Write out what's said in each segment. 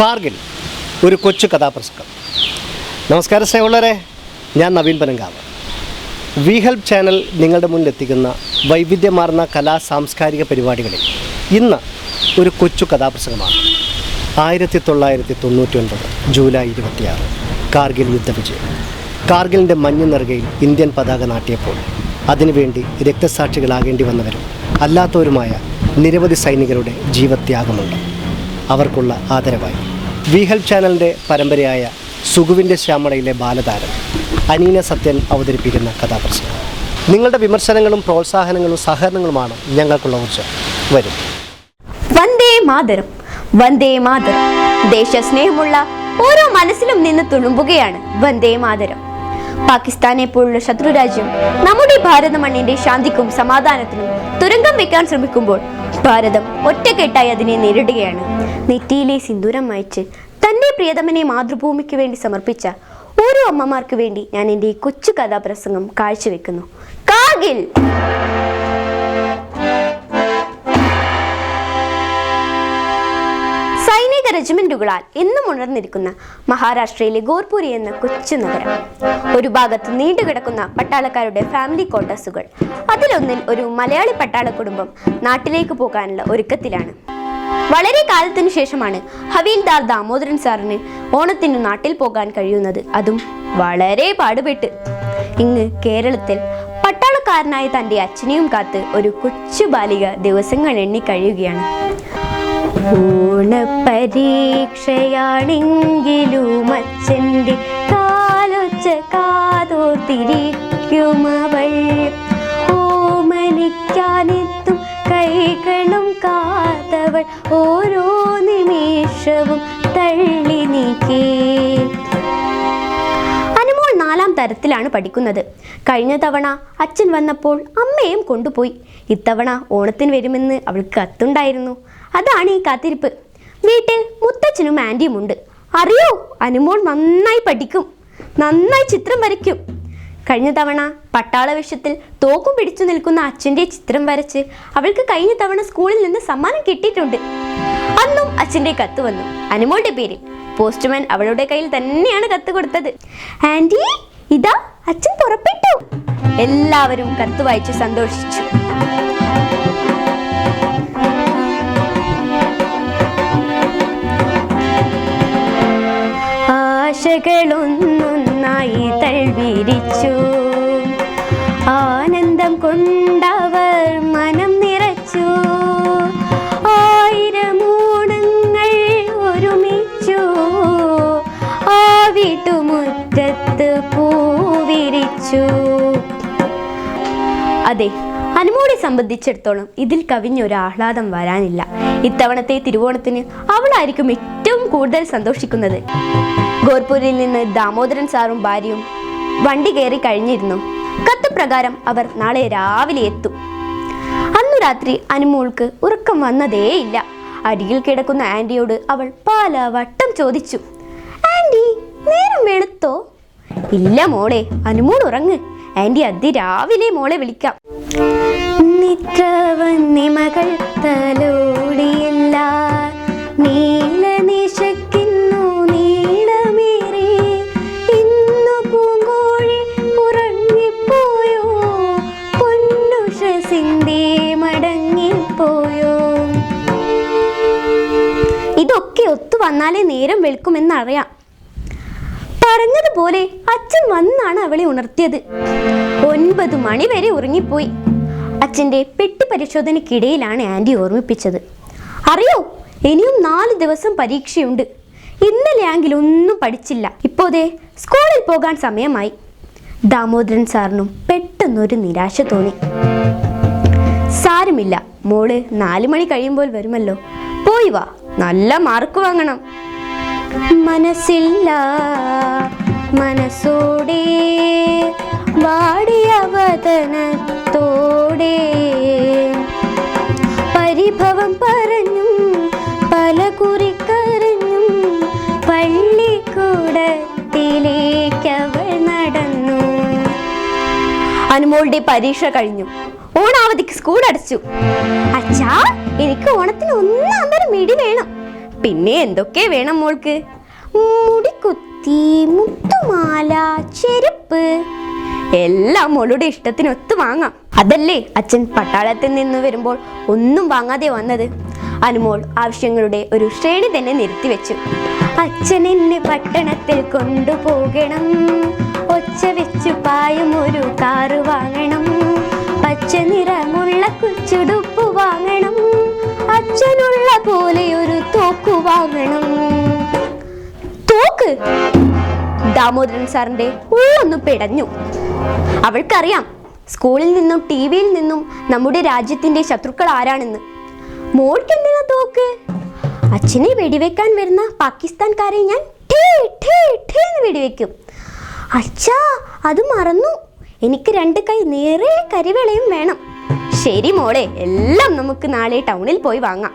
കാർഗിൽ ഒരു കൊച്ചു കഥാപ്രസംഗം. നമസ്കാരം സ്നേഹമുള്ളവരെ ഞാൻ Naveen Panankavu. We help channel നിങ്ങളുടെ മുന്നിൽ എത്തിക്കുന്ന വൈവിധ്യമാർന്ന കലാ സാംസ്കാരിക പരിപാടികളിൽ ഇന്ന് ഒരു കൊച്ചു കഥാപ്രസംഗമാണ്. ആയിരത്തി തൊള്ളായിരത്തി തൊണ്ണൂറ്റി ഒൻപത് ജൂലൈ ഇരുപത്തിയാറ് കാർഗിൽ യുദ്ധവിജയം. കാർഗിലിന്റെ മഞ്ഞ് നിറകയിൽ ഇന്ത്യൻ പതാക നാട്ടിയപ്പോൾ അതിനുവേണ്ടി രക്തസാക്ഷികളാകേണ്ടി വന്നവരും അല്ലാത്തവരുമായ നിരവധി സൈനികരുടെ ജീവത്യാഗമുണ്ട്. അവർക്കുള്ള ആദരവായി. വി ഹെൽപ്പ് ചാനലിന്റെ പരമ്പരയായ സുഗുവിന്റെ ശ്യാമളയിലെ ബാലതാരം അനീന സത്യൻ അവതരിപ്പിക്കുന്ന കഥാപ്രസംഗം. നിങ്ങളുടെ വിമർശനങ്ങളും പ്രോത്സാഹനങ്ങളും സഹകരണങ്ങളുമാണ് ഞങ്ങൾക്കുള്ള ഊർജം. വരും. വന്ദേ മാതരം വന്ദേ മാതരം. ദേശസ്നേഹമുള്ള ഓരോ മനസ്സിലും നിന്ന് തുളുമ്പുകയാണ് വന്ദേ മാതരം. പാകിസ്ഥാനെ പോലുള്ള ശത്രുരാജ്യം നമ്മുടെ ഭാരത മണ്ണിന്റെ ശാന്തിക്കും സമാധാനത്തിനും തുരങ്കം വെക്കാൻ ശ്രമിക്കുമ്പോൾ ഭാരതം ഒറ്റക്കെട്ടായി അതിനെ നേരിടുകയാണ്. നെറ്റിയിലെ സിന്ദൂരം മയച്ച് തന്റെ പ്രിയതമനെ മാതൃഭൂമിക്ക് വേണ്ടി സമർപ്പിച്ച ഓരോ അമ്മമാർക്ക് വേണ്ടി ഞാൻ എന്റെ ഈ കൊച്ചു കഥാപ്രസംഗം കാഴ്ചവെക്കുന്നു. കാർഗിൽ റെജിമെന്റുകളാൽ എന്നും ഉണർന്നിരിക്കുന്ന മഹാരാഷ്ട്രയിലെ ഗോർപുരി എന്ന കൊച്ചു നഗരം. ഒരു ഭാഗത്ത് നീണ്ടുകിടക്കുന്ന പട്ടാളക്കാരുടെ ഫാമിലി ക്വാർട്ടേഴ്സുകൾ അതിലൊന്നിൽ ഒരു മലയാളി പട്ടാള കുടുംബം നാട്ടിലേക്ക് പോകാനുള്ള ഒരുക്കത്തിലാണ്. വളരെ കാലത്തിനു ശേഷമാണ് ഹവീൽദാർ ദാമോദരൻ സാറിന് ഓണത്തിന് നാട്ടിൽ പോകാൻ കഴിയുന്നത്. അതും വളരെ പാടുപെട്ട്. ഇങ്ങ് കേരളത്തിൽ പട്ടാളക്കാരനായ തന്റെ അച്ഛനെയും കാത്ത് ഒരു കൊച്ചു ബാലിക ദിവസങ്ങൾ എണ്ണി കഴിയുകയാണ്. ഓണപരീക്ഷയാണെങ്കിലും അച്ഛന്റെ കാലൊച്ച കാതോത്തിരിക്കുമവൾ ഓമനിക്കാനെത്തും കൈകളും കാത്തവൾ. ഓരോ നിമിഷവും തള്ളി നീക്കേ. നാലാം തരത്തിലാണ് പഠിക്കുന്നത്. കഴിഞ്ഞ തവണ അച്ഛൻ വന്നപ്പോൾ അമ്മയും കൊണ്ടുപോയി. ഇത്തവണ ഓണത്തിന് വരുമെന്ന് അവൾക്ക് കത്തുണ്ടായിരുന്നു. അതാണ് ഈ കാത്തിരിപ്പ്. വീട്ടിൽ മുത്തച്ഛനും ആന്റിയും ഉണ്ട്. അറിയോ? അനുമോൾ നന്നായി പഠിക്കും. നന്നായി ചിത്രം വരയ്ക്കും. കഴിഞ്ഞ തവണ പട്ടാള വിഷയത്തിൽ തോക്കും പിടിച്ചു നിൽക്കുന്ന അച്ഛന്റെ ചിത്രം വരച്ച് അവൾക്ക് കഴിഞ്ഞ തവണ സ്കൂളിൽ നിന്ന് സമ്മാനം കിട്ടിയിട്ടുണ്ട്. അന്നും അച്ഛന്റെ കത്ത് വന്നു. അനുമോളുടെ പേരിൽ. പോസ്റ്റ്മാൻ അവളുടെ കയ്യിൽ തന്നെയാണ് കത്ത് കൊടുത്തത്. ആന്റി ഇതാ അച്ഛൻ പുറപ്പെട്ടു. എല്ലാവരും കത്ത് വായിച്ച് സന്തോഷിച്ചു. ആശകളൊന്നൊന്നായി തഴ്വിരിച്ചു ആനന്ദം കൊണ്ടവർ മനം നിറച്ചു. ആയിരമൂണങ്ങൾ ഒരുമിച്ചു. ആ വീട്ടുമുറ്റത്ത് പൂവിരിച്ചു. അതെ അനുമോളെ സംബന്ധിച്ചിടത്തോളം ഇതിൽ കവിഞ്ഞൊരു ആഹ്ലാദം വരാനില്ല. ഇത്തവണത്തെ തിരുവോണത്തിന് അവളായിരിക്കും ഏറ്റവും കൂടുതൽ സന്തോഷിക്കുന്നത്. ഗോർപൂരിൽ നിന്ന് ദാമോദരൻ സാറും ഭാര്യയും വണ്ടി കയറി കഴിഞ്ഞിരുന്നു. കത്ത് പ്രകാരം അവർ നാളെ രാവിലെ എത്തും. അന്നു രാത്രി അനുമോൾക്ക് ഉറക്കം വന്നതേയില്ല. അടിയിൽ കിടക്കുന്ന ആന്റിയോട് അവൾ പല വട്ടം ചോദിച്ചു. ആന്റി നേരം വെളുത്തോ? ഇല്ല മോളെ അനുമോൾ ഉറങ്ങ്. ആന്റി അതിരാവിലെ മോളെ വിളിക്കാം. നിത്രവന്നിമകൾ തലോടിയില്ല നീല ഒത്തു നേരം വെളുക്കുമെന്നറിയാം. പറഞ്ഞതുപോലെ അച്ഛൻ വന്നാണ് അവളെ ഉണർത്തിയത്. ഒൻപത് മണി വരെ ഉറങ്ങിപ്പോയി. അച്ഛന്റെ പെട്ടി പരിശോധനയ്ക്കിടയിലാണ് ആന്റി ഓർമ്മിപ്പിച്ചത്. അറിയോ ഇനിയും നാല് ദിവസം പരീക്ഷയുണ്ട്. ഇന്നലെയാങ്കിലും ഒന്നും പഠിച്ചില്ല. ഇപ്പോതേ സ്കൂളിൽ പോകാൻ സമയമായി. ദാമോദരൻ സാറിനും പെട്ടെന്നൊരു നിരാശ തോന്നി. സാരമില്ല മോൾ നാലു മണി കഴിയുമ്പോൾ വരുമല്ലോ. പോയി വാ നല്ല മാർക്ക് വാങ്ങണം. മനസ്സില്ല. മനസ്സോടെ വാടിയ പരിഭവം പറഞ്ഞും പല കുറിക്കരഞ്ഞും പള്ളിക്കൂടത്തിലേക്കവൾ നടന്നു. അനുമോളുടെ പരീക്ഷ കഴിഞ്ഞു. ഓണാവധിക്ക് സ്കൂൾ അടച്ചു അച്ഛാ എനിക്ക് ഓണത്തിന് ഒന്നാം തരം മിടി പിന്നെ എന്തൊക്കെ വേണം മോൾക്ക്? മുടിക്കുത്തി മുത്തുമാല ചെരുപ്പ്. എല്ലാം മോളുടെ ഇഷ്ടത്തിനൊത്ത് വാങ്ങാം. അതല്ലേ അച്ഛൻ പട്ടാളത്തിൽ നിന്ന് വരുമ്പോൾ ഒന്നും വാങ്ങാതെ വന്നത്? അനുമോൾ ആവശ്യങ്ങളുടെ ഒരു ശ്രേണി തന്നെ നിർത്തിവെച്ചു അച്ഛൻ എന്നെ പട്ടണത്തിൽ കൊണ്ടുപോകണം. ഒച്ച വെച്ചു പായും ഒരു കാറ് വാങ്ങണം. പച്ച നിറമുള്ള കുച്ചുടുപ്പ് തോക്ക് ദാമോദരൻ സാറിന്റെ ഉള്ളൊന്ന് പിടഞ്ഞു. അവൾക്കറിയാം സ്കൂളിൽ നിന്നും ടി വിയിൽ നിന്നും നമ്മുടെ രാജ്യത്തിന്റെ ശത്രുക്കൾ ആരാണെന്ന്. മോൾക്ക് എന്തിനാ തോക്ക്? അച്ഛനെ വെടിവെക്കാൻ വരുന്ന പാകിസ്ഥാൻകാരെ ഞാൻ വെടിവെക്കും. അച്ഛാ അത് മറന്നു. എനിക്ക് രണ്ട് കൈ നേരെ കരിവേളയും വേണം. ശരി മോളെ എല്ലാം നമുക്ക് നാളെ ടൗണിൽ പോയി വാങ്ങാം.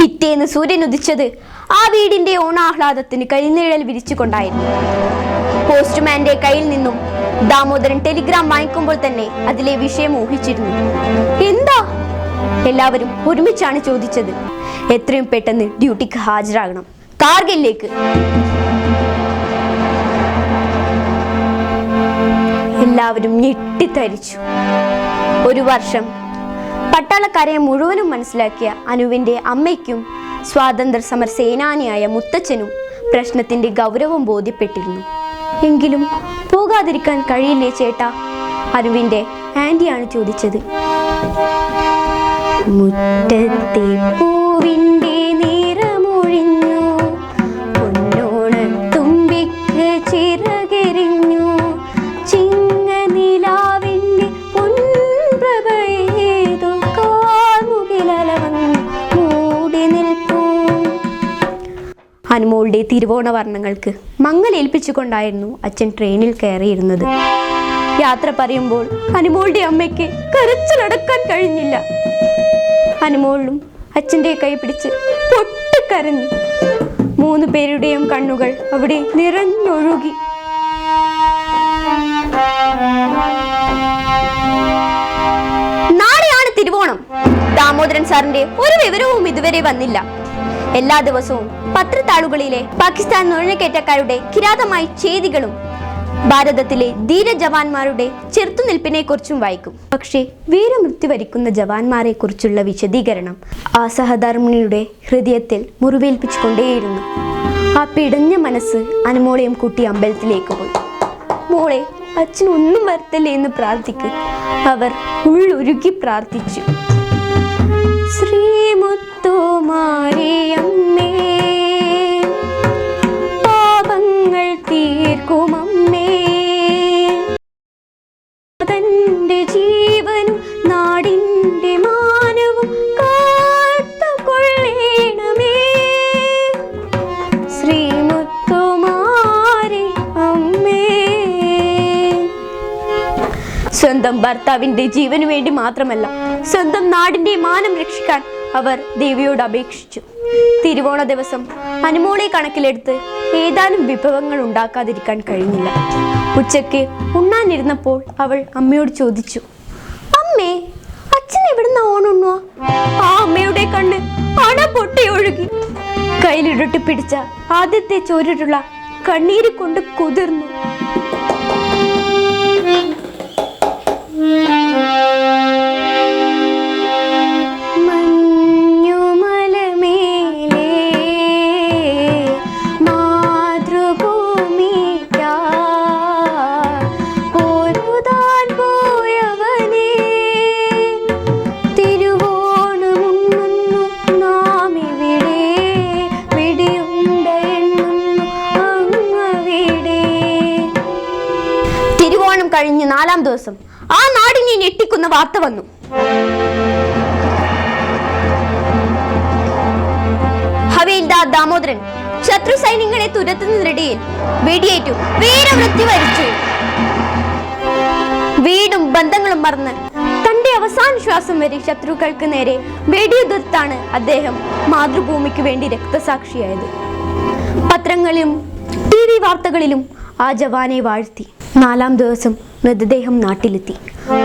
പിറ്റേന്ന് സൂര്യൻ ഉദിച്ചത് ആ വീടിന്റെ ഓണാഹ്ലാദത്തിന് കരിനിഴൽ വിരിച്ചുകൊണ്ടായിരുന്നു. പോസ്റ്റ്മാന്റെ കയ്യിൽ നിന്നും ദാമോദരൻ ടെലിഗ്രാം വാങ്ങിക്കുമ്പോൾ തന്നെ അതിലെ വിഷയം ഊഹിച്ചിരുന്നു. എന്താ? എല്ലാവരും ഒരുമിച്ചാണ് ചോദിച്ചത്. എത്രയും പെട്ടെന്ന് ഡ്യൂട്ടിക്ക് ഹാജരാകണം. കാർഗിലേക്ക് എല്ലാവരും ഞെട്ടിത്തരിച്ചു. ഒരു വർഷം പട്ടാളക്കാരെ മുഴുവനും മനസ്സിലാക്കിയ അനുവിന്റെ അമ്മയ്ക്കും സ്വാതന്ത്ര്യ സമര സേനാനിയായ മുത്തച്ഛനും പ്രശ്നത്തിന്റെ ഗൗരവം ബോധ്യപ്പെട്ടിരുന്നു. എങ്കിലും പോകാതിരിക്കാൻ കഴിയില്ലേ ചേട്ടാ? അനുവിന്റെ ആന്റിയാണ് ചോദിച്ചത്. മുറ്റത്തെ പൂവിന്റെ അനുമോളുടെ തിരുവോണ വർണങ്ങൾക്ക് മങ്ങലേൽപ്പിച്ചുകൊണ്ടായിരുന്നു അച്ഛൻ ട്രെയിനിൽ കയറിയിരുന്നത്. യാത്ര പറയുമ്പോൾ അനുമോളുടെ അമ്മയ്ക്ക് കരച്ചിലടക്കാൻ കഴിഞ്ഞില്ല. അനുമോളും അച്ഛന്റെ കൈ പിടിച്ച് പൊട്ടിക്കരഞ്ഞു മൂന്ന് പേരുടെയും കണ്ണുകൾ അവിടെ നിറഞ്ഞൊഴുകി. നാളെയാണ് തിരുവോണം. ദാമോദരൻ സാറിന്റെ ഒരു വിവരവും ഇതുവരെ വന്നില്ല. എല്ലാ ദിവസവും പത്രത്താളുകളിലെ പാകിസ്ഥാൻ നുഴഞ്ഞുകയറ്റക്കാരുടെ കിരാതമായ ചെയ്തികളും ഭാരതത്തിലെ ധീര ജവാന്മാരുടെ ചെറുത്തുനിൽപ്പിനെ കുറിച്ചും വായിക്കും. പക്ഷേ വീരമൃത്യു വരിക്കുന്ന ജവാന്മാരെ കുറിച്ചുള്ള വിശദീകരണം ആ സഹധർമ്മിണിയുടെ ഹൃദയത്തിൽ മുറിവേൽപ്പിച്ചുകൊണ്ടേയിരുന്നു. ആ പിടഞ്ഞ മനസ്സ് അനുമോളയും കുട്ടി അമ്പലത്തിലേക്ക് പോയി. മോളെ അച്ഛൻ ഒന്നും വരുത്തല്ലേ എന്ന് പ്രാർത്ഥിക്ക്. അവർ ഉള്ളൊരുക്കി പ്രാർത്ഥിച്ചു. ശ്രീമുത്തുമാരിയമ്മേ സ്വന്തം ഭർത്താവിന്റെ ജീവന് വേണ്ടി മാത്രമല്ല സ്വന്തം നാടിന്റെ മാനം രക്ഷിക്കാൻ അവർ ദേവിയോട് അപേക്ഷിച്ചു. തിരുവോണ ദിവസം അനുമോളെ കണക്കിലെടുത്ത് ഏതാനും വിഭവങ്ങൾ ഉണ്ടാക്കാതിരിക്കാൻ കഴിഞ്ഞില്ല. ഉച്ചയ്ക്ക് ഉണ്ണാനിരുന്നപ്പോൾ അവൾ അമ്മയോട് ചോദിച്ചു അമ്മേ അച്ഛൻ എവിടുന്ന ഓണുണ്ണുക ആ അമ്മയുടെ കണ്ണ് അണ പൊട്ടി ഒഴുകി. കയ്യിലിരുട്ടി പിടിച്ച ആദ്യത്തെ ചോരിട്ടുള്ള കണ്ണീര് കൊണ്ട് കുതിർന്നു. Thank you. നാടിനെ ഞെട്ടിക്കുന്ന വാർത്ത വന്നു. ഹവേൽദാർ ദാമോദരൻ ശത്രു സൈന്യങ്ങളെ തുരത്തുന്നതിനിടയിൽ വെടിയേറ്റു. വീരമൃത്യു വരിച്ചു. വീടും ബന്ധങ്ങളും മറന്ന് തന്റെ അവസാന ശ്വാസം വരെ ശത്രുക്കൾക്ക് നേരെ വെടിയുതിർത്താണ് അദ്ദേഹം മാതൃഭൂമിക്ക് വേണ്ടി രക്തസാക്ഷിയായത്. പത്രങ്ങളിലും ടി വി വാർത്തകളിലും ആ ജവാനെ വാഴ്ത്തി. നാലാം ദിവസം മൃതദേഹം നാട്ടിലെത്തി.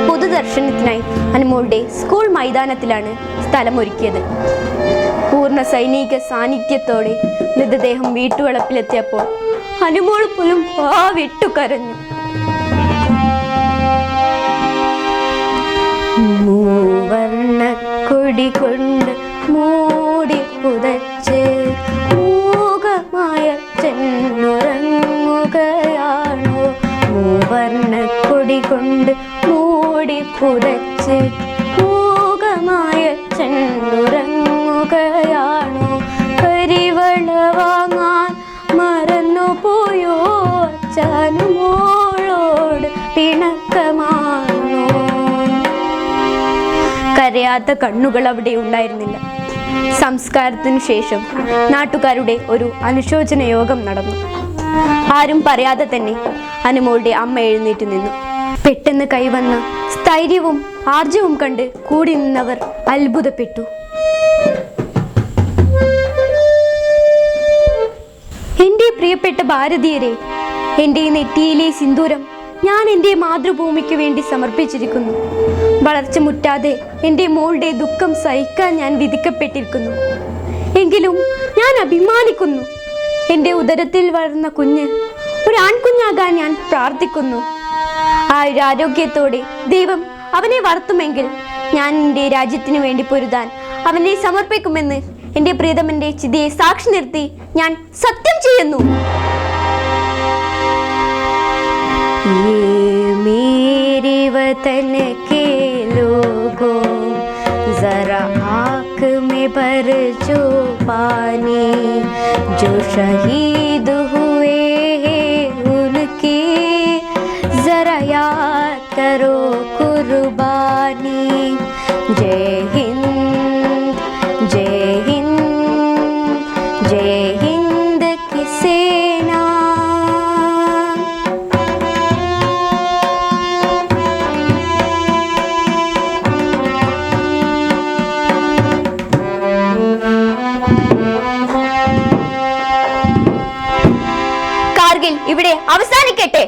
പൊതുദർശനത്തിനായി അനുമോളുടെ സ്കൂൾ മൈതാനത്തിലാണ് സ്ഥലമൊരുക്കിയത്. പൂർണ സൈനിക സാന്നിധ്യത്തോടെ മൃതദേഹം വീട്ടുവളപ്പിലെത്തിയപ്പോൾ അനുമോൾ പോലും ആ വിട്ടു കരഞ്ഞു. കരയാത്ത കണ്ണുകൾ അവിടെ ഉണ്ടായിരുന്നില്ല. സംസ്കാരത്തിനു ശേഷം നാട്ടുകാരുടെ ഒരു അനുശോചന യോഗം നടന്നു. ആരും പറയാതെ തന്നെ അനുമോളുടെ അമ്മ എഴുന്നേറ്റ് നിന്നു. പെട്ടെന്ന് കൈവന്ന സ്ഥൈര്യവും ആർജവും കണ്ട് കൂടി നിന്നവർ അത്ഭുതപ്പെട്ടു. എന്റെ പ്രിയപ്പെട്ട ഭാരതീയരെ എന്റെ നെറ്റിയിലെ സിന്ദൂരം ഞാൻ എന്റെ മാതൃഭൂമിക്ക് വേണ്ടി സമർപ്പിച്ചിരിക്കുന്നു. വളർച്ച മുറ്റാതെ എന്റെ മോളുടെ ദുഃഖം സഹിക്കാൻ ഞാൻ വിധിക്കപ്പെട്ടിരിക്കുന്നു. എങ്കിലും ഞാൻ അഭിമാനിക്കുന്നു. എന്റെ ഉദരത്തിൽ വളർന്ന കുഞ്ഞ് ഒരു ആൺകുഞ്ഞാകാൻ ഞാൻ പ്രാർത്ഥിക്കുന്നു. ആ ഒരു ആരോഗ്യത്തോടെ ദൈവം അവനെ വളർത്തുമെങ്കിൽ ഞാൻ എന്റെ രാജ്യത്തിനു വേണ്ടി പൊരുതാൻ അവനെ സമർപ്പിക്കുമെന്ന് എന്റെ പ്രീതമന്റെ ചിതിയെ സാക്ഷി നിർത്തി ഞാൻ സത്യം ചെയ്യുന്നു. वतन के लोगों जरा आँख में भर जो पानी जो शहीद అవసరానికెట్టే